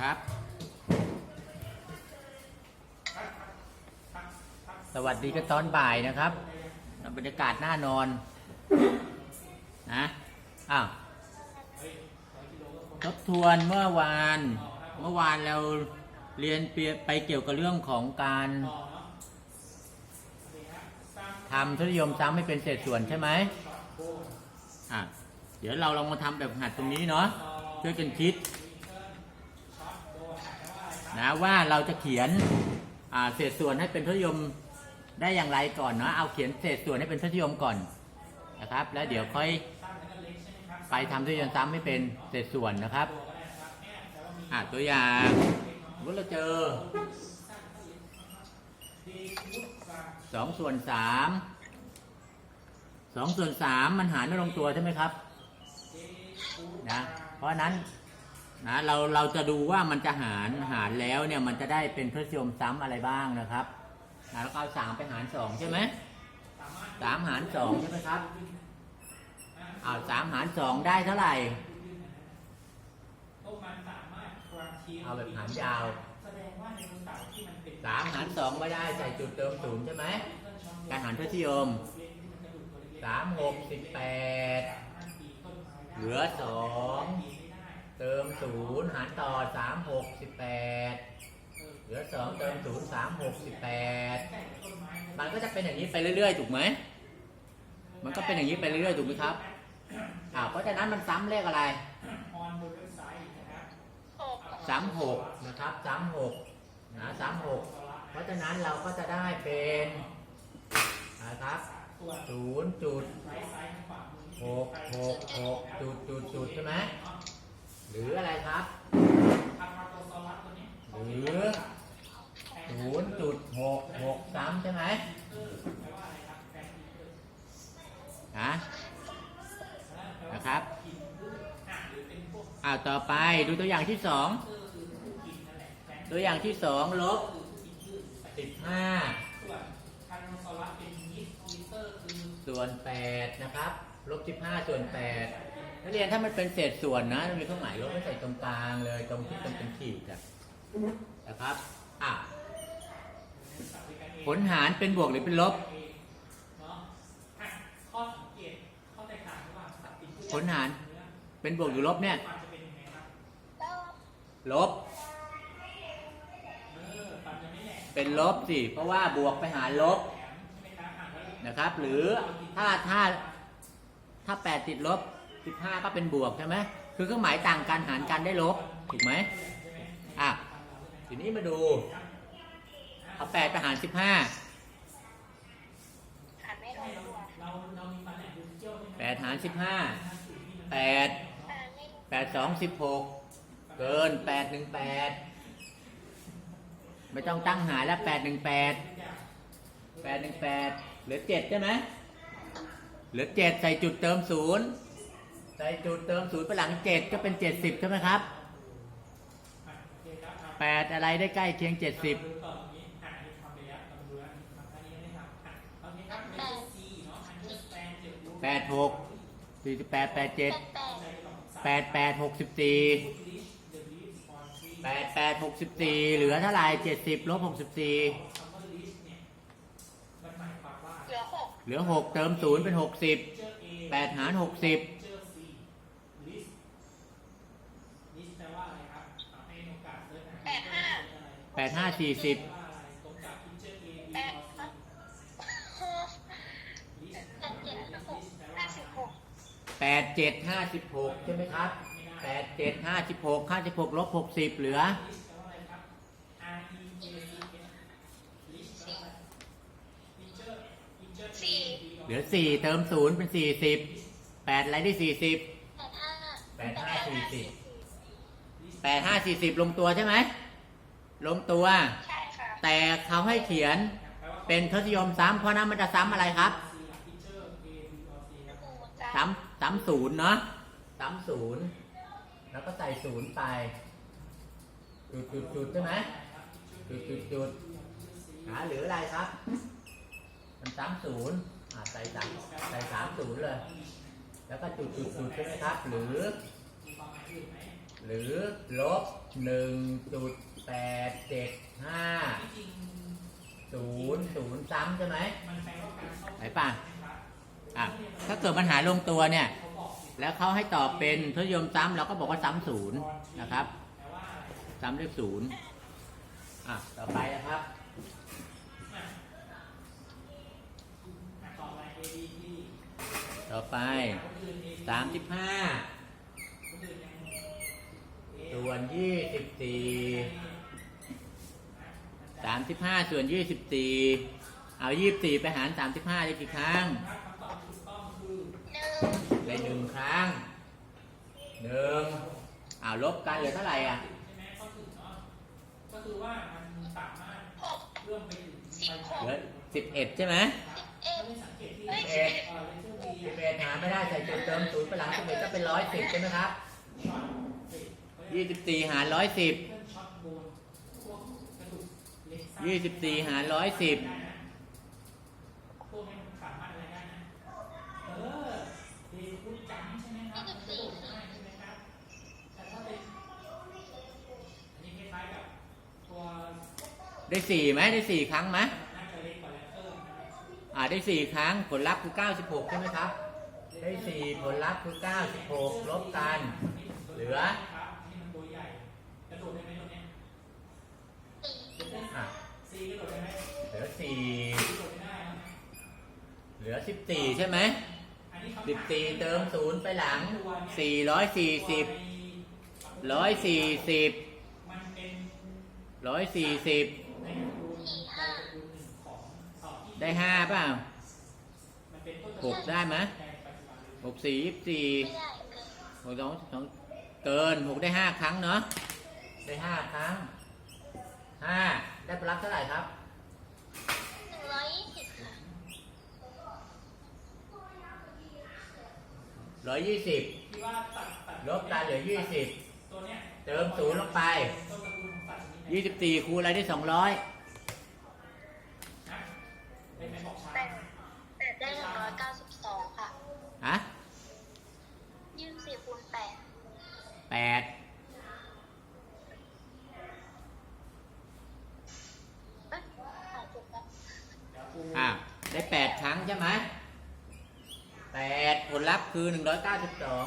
ครับ สวัสดีกันตอนบ่ายนะครับบรรยากาศน่านอนนะอ้าวทบทวนเมื่อวาน เมื่อวานเราเรียนไปเกี่ยวกับเรื่องของการทำทศนิยมซ้ำให้เป็นเศษส่วนใช่ไหมอะเดี๋ยวเราลองมาทำแบบหัดตรงนี้เนาะช่วยกันคิด นะว่าเราจะเขียนเศษส่วนให้เป็นทศนิยมได้อย่างไรก่อนเนาะเอาเขียนเศษส่วนให้เป็นทศนิยมก่อนนะครับ แล้วเดี๋ยวค่อยไปทำทศนิยมซ้ำให้เป็นเศษส่วนนะครับอ่าตัวอย่างสมมติเราเจอสองส่วนสามสองส่วนสามมันหารไม่ลงตัวใช่ไหมครับนะเพราะนั้น นะเราเราจะดูว่ามันจะหารหารแล้วเนี่ยมันจะได้เป็นทศนิยมซ้ำอะไรบ้างนะครับนะแล้วก็เอาสามไปหารสองใช่ไหมสามหารสองใช่ไหมครับเอาสามหารสองได้เท่าไหร่เอาแบบหารยาวสามหารสองไม่ได้ใส่จุดเติมศูนย์ใช่ไหมการหารทศนิยมสามหกสิบแปดเหลือสอง เติมศูนย์หารต่อสามหกสิบแปดเหลือสองเติมศูนย์สามหกสิบแปดมันก็จะเป็นอย่างนี้ไปเรื่อยๆ ถูกไหม มันก็เป็นอย่างนี้ไปเรื่อยๆ ถูกไหมครับ อ่าเพราะฉะนั้นมันซ้ำเลขอะไร สามหกนะครับสามหกนะสามหกเพราะฉะนั้นเราก็จะได้เป็นนะครับศูนย์จุดหกหกหกจุดจุดจุดใช่ไหม หรืออะไรครับ หรือศูนย์จุดหกหกซ้ำใช่ไหมนะนะครับอ่าต่อไปดูตัวอย่างที่สอง ตัวอย่างที่สองลบสิบห้าส่วนแปดนะครับ ลบสิบห้าส่วนแปด นักเรียนถ้ามันเป็นเศษส่วนนะมันมีเครื่องหมายลบไม่ใส่ตรงกลางเลยตรงที่เป็นเป็นขีดอะนะครับอะผลหารเป็นบวกหรือเป็นลบ ผลหารเป็นบวกหรือลบเนี่ย ลบ เป็นลบสิเพราะว่าบวกไปหารลบนะครับ หรือถ้าถ้าถ้าแปดติดลบ สิบห้าก็เป็นบวกใช่ไหมคือเครื่องหมายต่างกันหารกันได้ลบถูกไหมอะทีนี้มาดูเอาแปดไปหารสิบห้าแปดหารสิบห้าแปดแปดสองสิบหกเกินแปดหนึ่งแปดไม่ต้องตั้งหารแล้วแปดหนึ่งแปดแปดหนึ่งแปดเหลือเจ็ดใช่ไหมเหลือเจ็ดใส่จุดเติมศูนย์ ใส่จุดเติมศูนย์ไปหลังเจ็ดก็เป็นเจ็ดสิบใช่ไหมครับแปดอะไรได้ใกล้เคียงเจ็ดสิบแปดหกสี่สิบแปดแปดเจ็ดแปดแปดแปดแปดหกสิบสี่แปดแปดหกสิบสี่เหลือเท่าไหร่เจ็ดสิบลบหกสิบสี่เหลือหกเหลือหกเติมศูนย์เป็นหกสิบแปดหารหกสิบ แปดห้า แปดห้าสี่สิบแปดฮะหกเจ็ดหกห้าสิบหกแปดเจ็ดห้าสิบหกใช่ไหมครับแปดเจ็ดห้าสิบหกห้าสิบหกลบหกสิบเหลือสี่เหลือสี่เติมศูนย์เป็นสี่สิบแปดอะไรได้สี่สิบแปดห้าแปดห้าสี่สิบแปดห้าสี่สิบลงตัวใช่ไหม ลงตัว ใช่ค่ะ แต่เขาให้เขียนเป็นทศนิยมซ้ำเพราะนั้นมันจะซ้ำอะไรครับคูณจ้าซ้ำซ้ำศูนย์เนาะซ้ำศูนย์แล้วก็ใส่ศูนย์ไปจุดจุดจุดใช่ไหมจุดจุดจุดหาหรืออะไรครับ มันซ้ำศูนย์อ่าใส่สามใส่สามศูนย์เลย แล้วก็จุดจุดจุดใช่ไหมครับ หรือใหรือลบหนึ่งจุด แปดเจ็ดห้าศูนย์ศูนย์ซ้ำใช่ไหมไหนป่ะอะถ้าเกิดปัญหาลงตัวเนี่ย แล้วเขาให้ตอบเป็นทศนิยมซ้ำเราก็บอกว่าซ้ำศูนย์นะครับ ซ้ำเลขศูนย์อะต่อไปนะครับต่อไปสามสิบห้าส่วนยี่สิบสี่ สามสิบห้าส่วนยี่สิบสี่เอายี่สิบสี่ไปหารสามสิบห้าได้กี่ครั้งหนึ่งได้หนึ่งครั้งหนึ่งเอาลบกันเหลือเท่าไหร่อะก็คือว่ามันสามารถหกเริ่มไปถึงสิบหกเหลือสิบเอ็ดใช่ไหมเอ็ดไม่สังเกตที่เอ้ยเอสิบอเอ็ดในช่วงดีสิบเอ็ดหารไม่ได้ใส่จุดเติมศูนย์ไปหลังสิบเอ็ดก็เป็นร้อยสิบใช่ไหมครับช็อตเด็กยี่สิบสี่หารร้อยสิบ ยี่สิบสี่หารร้อยสิบได้นะพวมันสามารถอะไรได้เออทีคุ้นจังใช่ไหมครับได้สี่ไหมครับถ้าไปอันนี้ไม่ใช่แบบตัวได้สี่ไหมได้สี่ครั้งไหมอ่าได้สี่ครั้งผลลัพธ์คือเก้าสิบหกใช่ไหมครับ ได้สี่ผลลัพธ์คือเก้าสิบหกลบกัน เหลือ ครับนี่มันตัวใหญ่กระโดดได้ไหมตัวเนี้ย สี่ อะ ซีกระโดดได้ไหม เหลือ สี่เหลือสิบสี่ใช่ไหมสิบสี่เติมศูนย์ไปหลังสี่ร้อยสี่สิบร้อยสี่สิบร้อยสี่สิบได้ห้าเปล่ามันเป็นต้นหกได้ไหมหกสี่ยี่สิบสี่หกสองสองเกินหกได้ห้าครั้งเนาะได้ห้าครั้งห้าได้ผลลัพธ์เท่าไหร่ครับ หนึ่งร้อยยี่สิบค่ะร้อยยี่สิบที่ว่าตัดตัดลบกันเหลือยี่สิบตัวเนี้ยเติมศูนย์ลงไปต้นตระกูลของสัตว์ชนิดไหนยี่สิบสี่คูณอะไรได้สองร้อยนะเป็นไหมบอกช้าแปดแปดได้หนึ่งร้อยเก้าสิบสองค่ะฮะยี่สิบสี่คูณแปดแปด เอ้ยหายจุดแล้ว เดี๋ยวกู อะได้แปดครั้งใช่ไหมแปดผลลัพธ์คือหนึ่งร้อยเก้าสิบสอง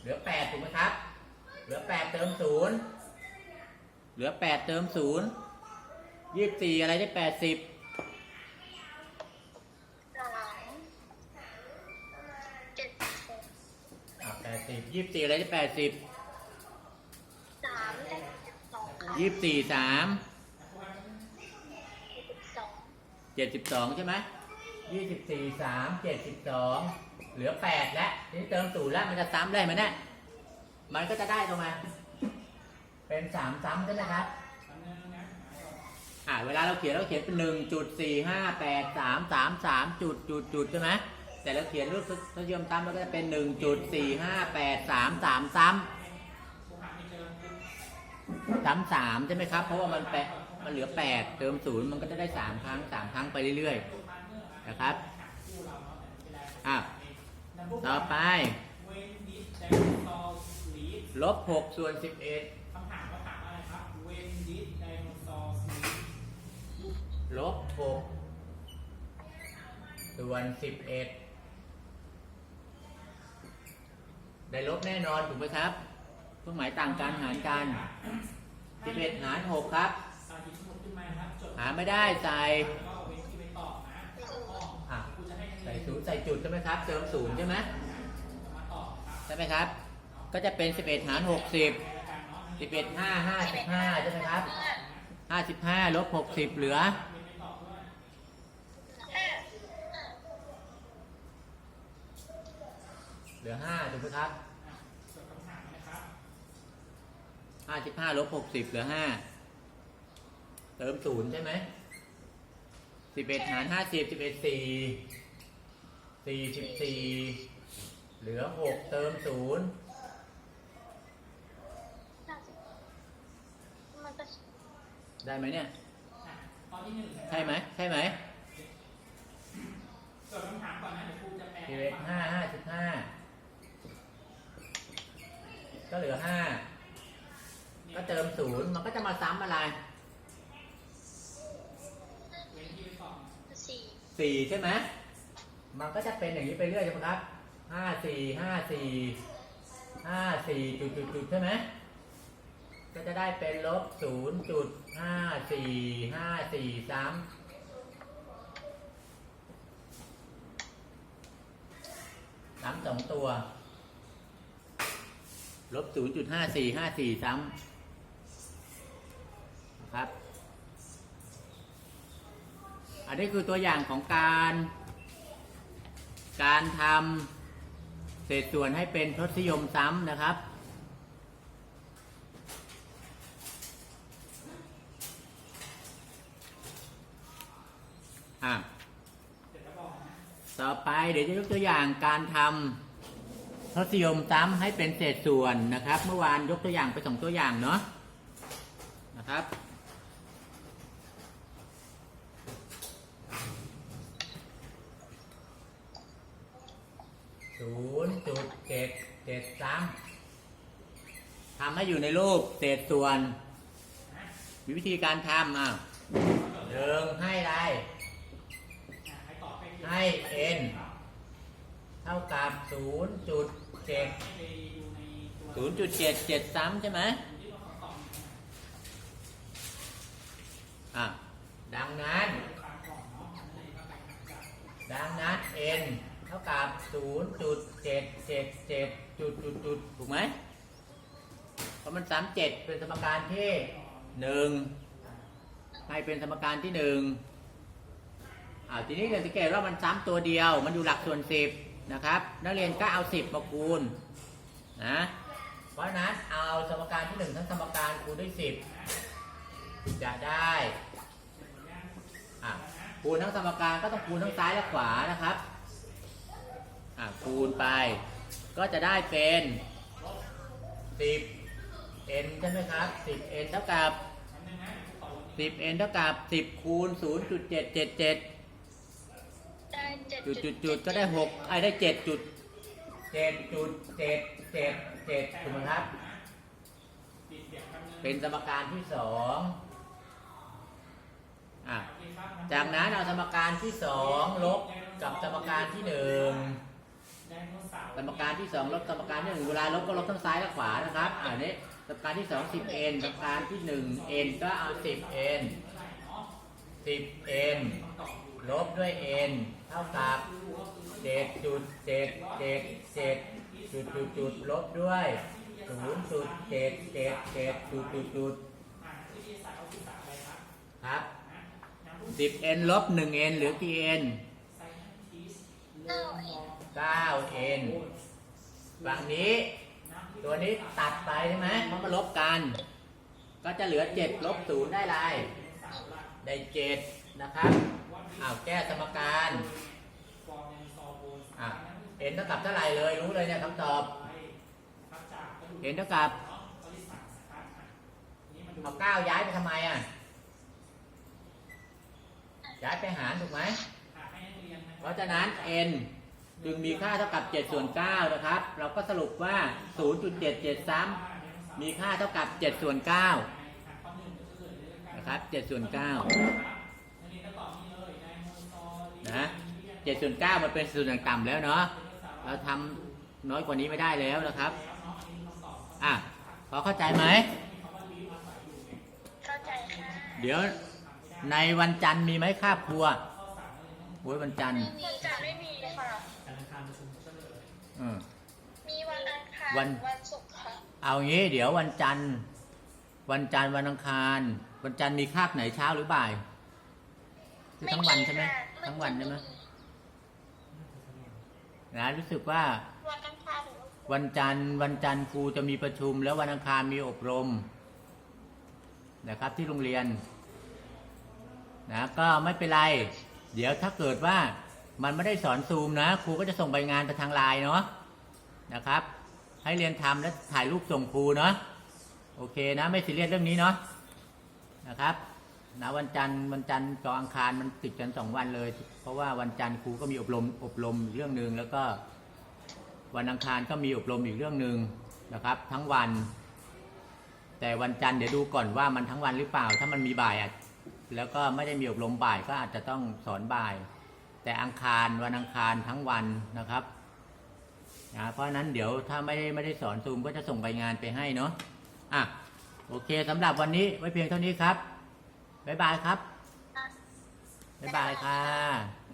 เหลือแปดถูกไหมครับ เหลือแปดเติมศูนย์เหลือแปดเติมศูนย์ยี่สิบสี่อะไรได้แปดสิบสามเจ็ดหกอะแปดสิบยี่สิบสี่อะไรได้แปดสิบสามได้สิบสองค่ะยี่สิบสี่สาม สิบสอง เจ็ดสิบสองใช่ไหมยี่สิบสี่สามเจ็ดสิบสองเหลือแปดแล้วทีนี้เติมศูนย์แล้วมันจะซ้ำได้ไหมเนี่ยมันก็จะได้ตรงมา เป็นสามซ้ำใช่ไหมครับ อ่าเวลาเราเขียนเราเขียนเป็นหนึ่งจุดสี่ห้าแปดสามสามสามจุดจุดจุดใช่ไหมแต่เราเขียนรูปทศนิยมซ้ำมันก็จะเป็นหนึ่งจุดสี่ห้าแปดสามสามซ้กูหาไม่เจอกูำซ้ำสามใช่ไหมครับ เพราะว่ามันแปะ มันเหลือแปดเติมศูนย์มันก็จะได้สามครั้งสามครั้งไปเรื่อยๆ นะครับอะต่อไป ลบหกส่วนสิบเอ็ดคำถามก็ถามอะไรครับ When did dinosaur ลบหกส่วนสิบเอ็ดได้ลบแน่นอนถูกไหมครับเครื่องหมายต่างกันหารกันสิบเอ็ดหารหกครับ หาไม่ได้ใส่แล้วก็เว้นที่ไปตอบนะข้ออะกูจใส่ศูนย์ใส่จุดใช่ไหมครับเติมศูนย์ใช่ไหมมาตอบครับใช่ไหมครับ ก็จะเป็นสิบเอ็ดหารหกสิบสิบเอ็ดห้าห้าสิบห้าใช่ไหมครับห้าสิบห้าลบหกสิบเหลือเหลือห้าถูกไหมครับห้าสิบห้าลบหกสิบเหลือห้า เติมศูนย์ใช่ไหมสิบเอ็ดหารห้าสิบสิบเอ็ดสี่สี่สิบสี่เหลือหกเติมศูนย์ห้าสิบมันก็ได้ไหมเนี่ยอะตอนที่หนึ่งนะครับใช่ไหมใช่ไหมจดคำถามก่อนนะเดี๋ยวครูจะแปลสิบให้เอ็ดฟังห้าห้าสิบห้าก็เหลือห้าก็เติมศูนย์มันก็จะมาซ้ำอะไร เว้นที่ไปก่อน สี่ใช่ไหมมันก็จะเป็นอย่างนี้ไปเรื่อยใช่ไหมครับห้าสี่ห้าสี่ห้าสี่จุดจุดจุดใช่ไหมก็จะได้เป็นลบศูนย์จุดห้าสี่ห้าสี่ซ้ำซ้ำสองตัว ลบ0.5454ซ้ำนะครับ อันนี้คือตัวอย่างของการ การทำเศษส่วนให้เป็นทศนิยมซ้ำนะครับ อะ ต่อไปเดี๋ยวจะยกตัวอย่างการทำทศนิยมซ้ำให้เป็นเศษส่วนนะครับ เมื่อวานยกตัวอย่างไปสองตัวอย่างเนาะนะครับ ศู นย์จุดเจ็ดเจ็ดซ้ำทำให้อยู่ในรูปเศษส่วนมีวิธีการทำอะหนึ่งให้อะไรอะให้ตอบใกล้เคียงให้ n เท่ากับ0.7ให้ไปดูในตัว0.77ซ้ำใช่ไหมที่เราขอตอบนะอะดังนั้นฟังก่อน เนาะอันนี้ก็ไปหาจากดังนั้น n เท่ากับ0.777จุดจุดจุดถูกไหมเพราะมัน37เจ็ดเป็นสมการที่1ให้เป็นสมการที่1อ่าทีนี้เราสังเกตว่ามันซ้ำตัวเดียว มันอยู่หลักส่วน10นะครับ นักเรียนก็เอา10มาคูณนะเพราะนั้นเอาสมการที่1ทั้งสมการคูณด้วย10จะได้อะคูณทั้งสมการก็ต้องคูณทั้งซ้ายและขวานะครับ อะคูณไป ก็จะได้เป็น 10 n ใช่ไหมครับ 10 n เท่ากับอันนึงนะตอบวันนี้10 n เท่ากับ 10 คูณ 0.777ได้เจ็ดจุดจุดจุดก็ได้6ไอ้ได้7จุด7จุด7 7 7ถูกไหมครับปิดเสียงแป๊บนึงเป็นสมการที่สองอะโอเคครับจากนั้นเอาสมการที่สองลบกับสมการที่หนึ่ง ไดโนเสาร์สมการที่สองลบสมการที่หนึ่งเวลาลบก็ลบทั้งซ้ายและขวานะครับอ่านี้สมการที่สอง 10n สมการที่หนึ่ง n ก็เอา 10n 10n ลบด้วย n เท่ากับ7จุด7 7 7จุดจุดจุดลบด้วย0จุด7 7 7จุดจุดจุดอ่านวิทยาศาสตร์เอาศึกษาอะไรครับครับนะน้ำรุ่ง 10n ลบ 1n เหลือกี่ n ไซแอนทิสเริ่มมอง 9n ฝั่งนี้ ตัวนี้ตัดไปใช่ไหมเพราะมาลบกัน ก็จะเหลือ 7 ลบ 0 ได้ไรได้ 7 นะครับอ้าวแก้สมการฟอร์มในซอโบนอะ n เท่ากับเท่าไหร่เลยรู้เลยเนี่ยคำตอบ n เท่ากับเนาะข้อที่สามนะครับอะนี่มาดูเอา9ย้ายไปทำไมอะ ย้ายไปหารถูกไหมกเรียนนะเพราะฉะนั้น n จึงมีค่าเท่ากับ 7 ส่วน 9 นะครับ เราก็สรุปว่า 0.77ซ้ำมีค่าเท่ากับ 7 ส่วน9ข้อหนึ่งก็คือเรื่องการนะครับ 7 ส่วน9อันนี้ก็ตอบนี่เลยไดโนเสาร์นะ 7 ส่วน 9 มันเป็นส่วนอย่างต่ำแล้วเนาะ เราทำน้อยกว่านี้ไม่ได้แล้วนะครับ อะ พอเข้าใจไหม เข้าใจค่ะ เดี๋ยวในวันจันทร์มีไหมคาบครัวโอ้ยวันจันทร์วันจันทร์ไม่มีค่ะการ อืม มีวันอังคารวัน วันศุกร์ค่ะเอางี้ เดี๋ยววันจันทร์วันจันทร์วันอังคาร วันจันทร์มีคาบไหนเช้าหรือบ่ายคือทั้งวันใช่ไหมค่ะทั้งวันใช่ไหมนะรู้สึกว่า วันอังคารหรือวันจันทร์วันจันทร์ครูจะมีประชุม แล้ววันอังคารมีอบรมนะครับที่โรงเรียนนะก็ไม่เป็นไร เดี๋ยวถ้าเกิดว่า มันไม่ได้สอนซูมนะ ครูก็จะส่งใบงานไปทางไลน์เนาะนะครับ ให้เรียนทำแล้วถ่ายรูปส่งครูเนาะโอเคนะไม่ซีเรียสเรื่องนี้เนาะนะครับนะวันจันทร์วันจันทร์กับอังคารมันติดกันสองวันเลย เพราะว่าวันจันทร์ครูก็มีอบรมอบรมเรื่องหนึ่งแล้วก็ วันอังคารก็มีอบรมอีกเรื่องหนึ่งนะครับ ทั้งวัน แต่วันจันทร์เดี๋ยวดูก่อนว่ามันทั้งวันหรือเปล่า ถ้ามันมีบ่ายอะแล้วก็ไม่ได้มีอบรมบ่ายก็อาจจะต้องสอนบ่าย แต่อังคารวันอังคารทั้งวันนะครับนะเพราะฉะนั้นเดี๋ยวถ้าไม่ได้ไม่ได้สอนซูมก็จะส่งใบงานไปให้เนาะอะโอเคสำหรับวันนี้ไว้เพียงเท่านี้ครับบ๊ายบายครับบ๊ายบายค่ะ